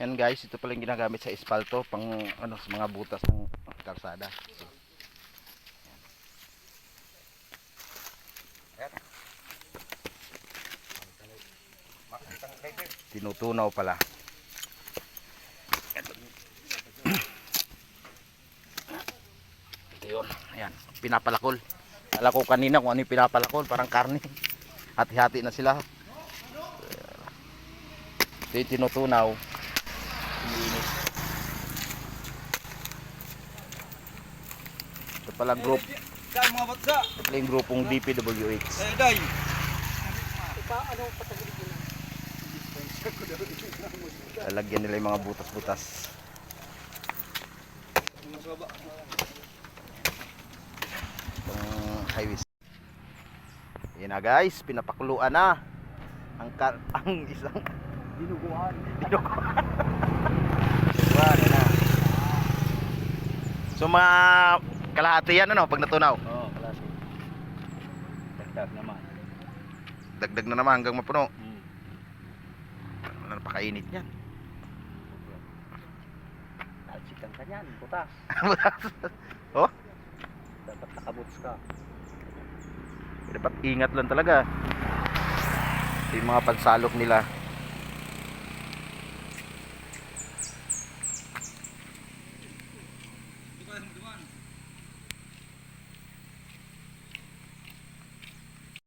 Yan guys, ito pala yung ginagamit sa espalto pang ano sa mga butas ng kalsada. Tinutunaw pala. Ito yun. Ayan. Pinapalakol. Kala ko kanina kung ano yung pinapalakol. Parang karne. Hati-hati na sila. Ito yung tinutunaw. Iniinit. Ito pala group. Ito pala yung grupong DPWH. Eh, day. Lalagyan nila yung mga butas-butas. Itong highways. Yan na guys, pinapakuluan na. Ang, ang isang. Dinuguan. Dinuguan, yan na. So mga kalahati yan ano, pag natunaw. Oo, oh, klase. Dagdag naman. Dagdag na naman hanggang mapuno. Hmm. Ano, napakainit yan. Talsikan ka niyan, butas. oh, Dapat nakabuts ka. dapat ingat lang talaga. Ito yung mga pagsalok nila.